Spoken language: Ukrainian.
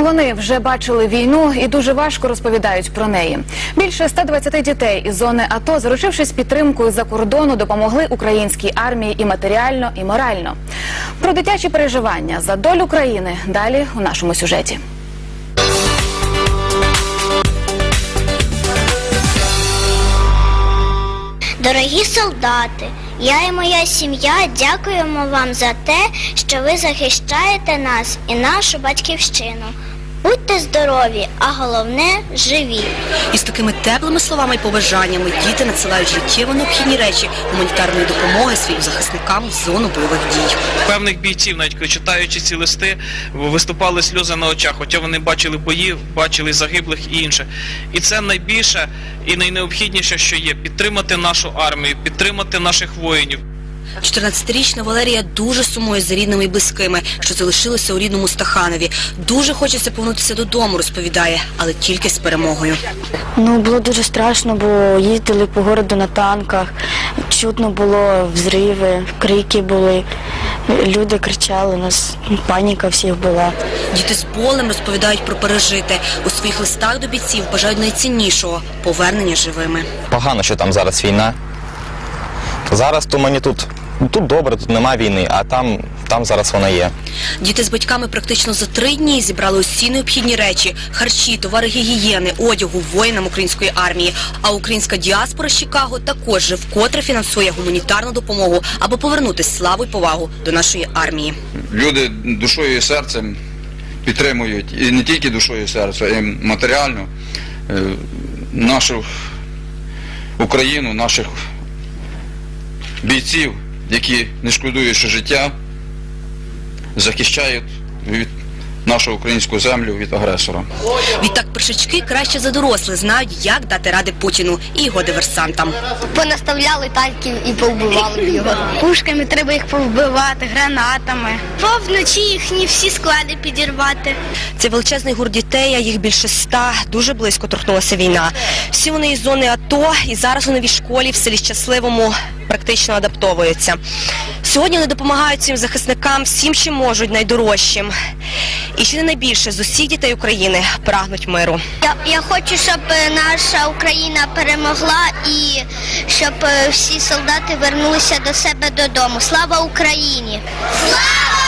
Вони вже бачили війну і дуже важко розповідають про неї. Більше 120 дітей із зони АТО, заручившись підтримкою за кордону, допомогли українській армії і матеріально, і морально. Про дитячі переживання за долю країни далі у нашому сюжеті. Дорогі солдати, я і моя сім'я дякуємо вам за те, що ви захищаєте нас і нашу батьківщину. Будьте здорові, а головне живі. І з такими теплими словами і побажаннями діти надсилають життєво необхідні речі гуманітарної допомоги своїм захисникам в зону бойових дій. певних бійців, навіть коли читаючи ці листи, виступали сльози на очах, хоча вони бачили бої, бачили загиблих і інше. І це найбільше і найнеобхідніше, що є підтримати нашу армію, підтримати наших воїнів. 14-річна Валерія дуже сумує за рідними і близькими, що залишилися у рідному Стаханові. Дуже хочеться повернутися додому, розповідає, але тільки з перемогою. Ну, було дуже страшно, бо їздили по городу на танках, чутно було взриви, крики були, люди кричали, у нас паніка всіх була. Діти з болем розповідають про пережите. У своїх листах до бійців бажають найціннішого повернення живими. Погано, що там зараз війна. Зараз то мені тут, тут добре, тут немає війни, а там, там зараз вона є. Діти з батьками практично за три дні зібрали усі необхідні речі: харчі, товари гігієни, одягу воїнам української армії. А українська діаспора з Чикаго також же вкотре фінансує гуманітарну допомогу, аби повернути славу і повагу до нашої армії. люди душою і серцем підтримують, і не тільки душою і серцем, а й матеріально е, нашу Україну, наших бійців, які не шкодуючи життя, захищають від нашу українську землю від агресора. Відтак першачки краще за дорослих знають, як дати ради Путіну і його диверсантам. Понаставляли танків і повбивали його. Пушками треба їх повбивати, гранатами. Повночі їхні всі склади підірвати. Це величезний гурт дітей, а їх більше ста. Дуже близько торкнулася війна. Всі вони із зони АТО і зараз у новій школі в селі Щасливому практично адаптовуються. Сьогодні вони допомагають цим захисникам всім, чим можуть, найдорожчим. І ще не найбільше з усіх дітей України прагнуть миру. Я, я хочу, щоб е, наша Україна перемогла і щоб е, всі солдати вернулися до себе додому. Слава Україні! Слава